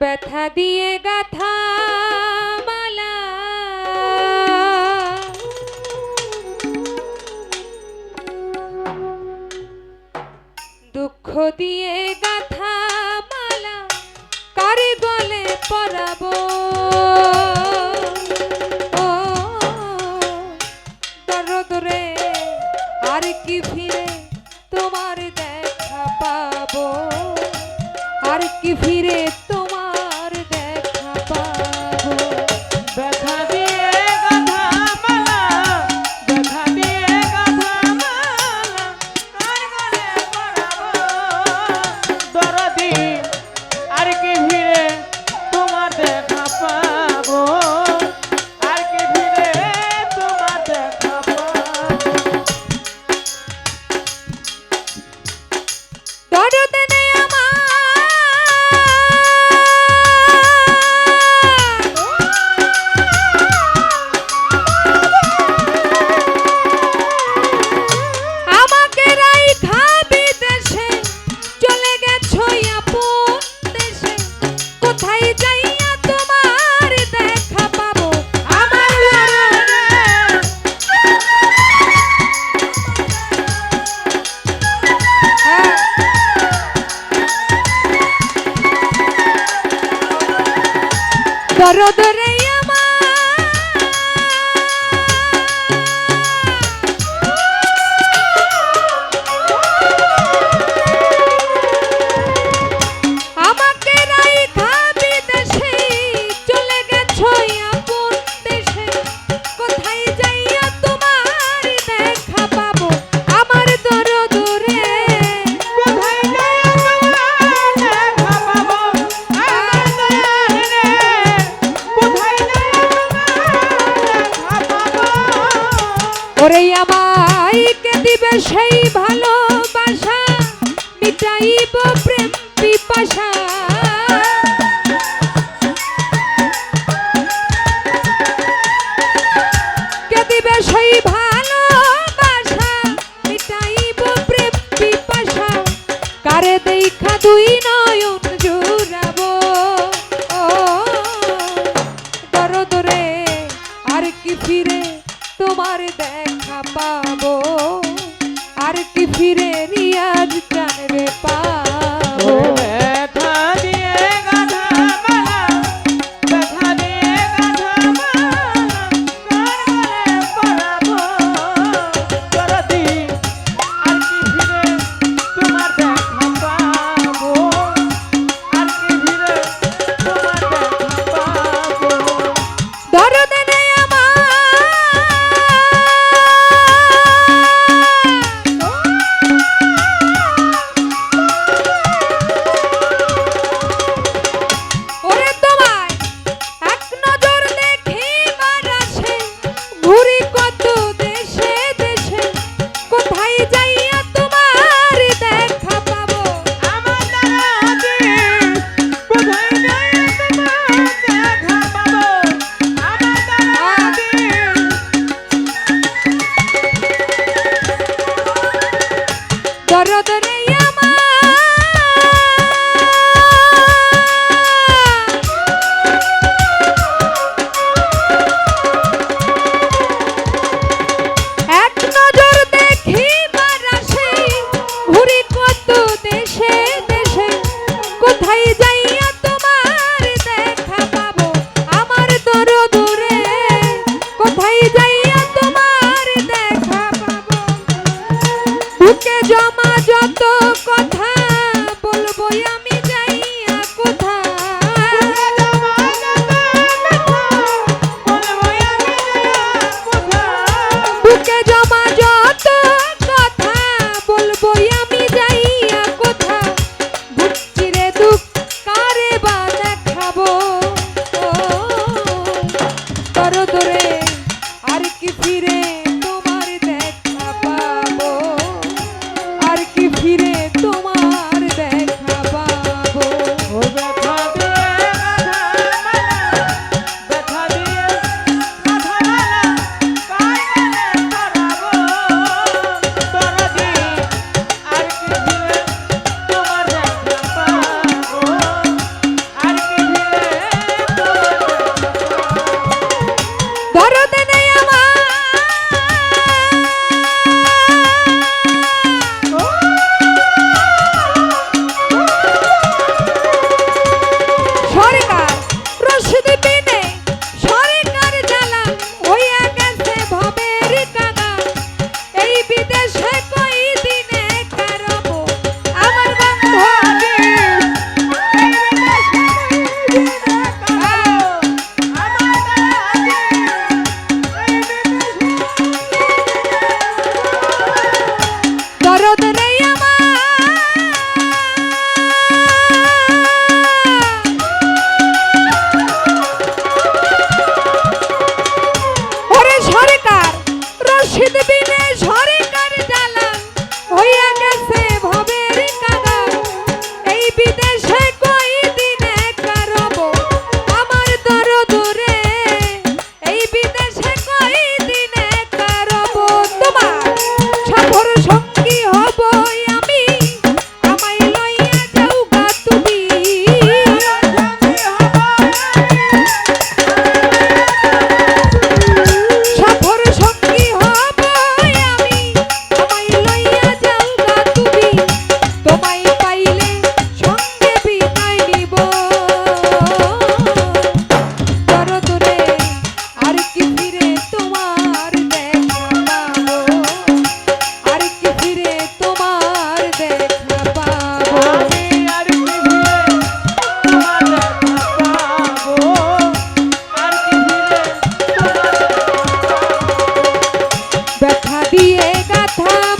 ব্যথা দিয়ে গাথা মালা। দুঃখ দিয়ে গাথা মালা, কারে গলে পরাবো? দরে আর কি ফিরে তোমার দেখা পাবো? আর কি ফিরে দরদ দরদ রে সবাইকে দিবে সেই ভালোবাসা, মিটাইব প্রেম পিপাসা। কে দিবে সেই ভালোবাসা, মিটাইব প্রেম পিপাসা। কারে দেখা দুই নয়ন জুড়াবো? ও, দরদরে আর কি ফিরে তোমার দেখ পাবো। আর কি ফিরে রিয়াজ জানবে পাবো। दिए था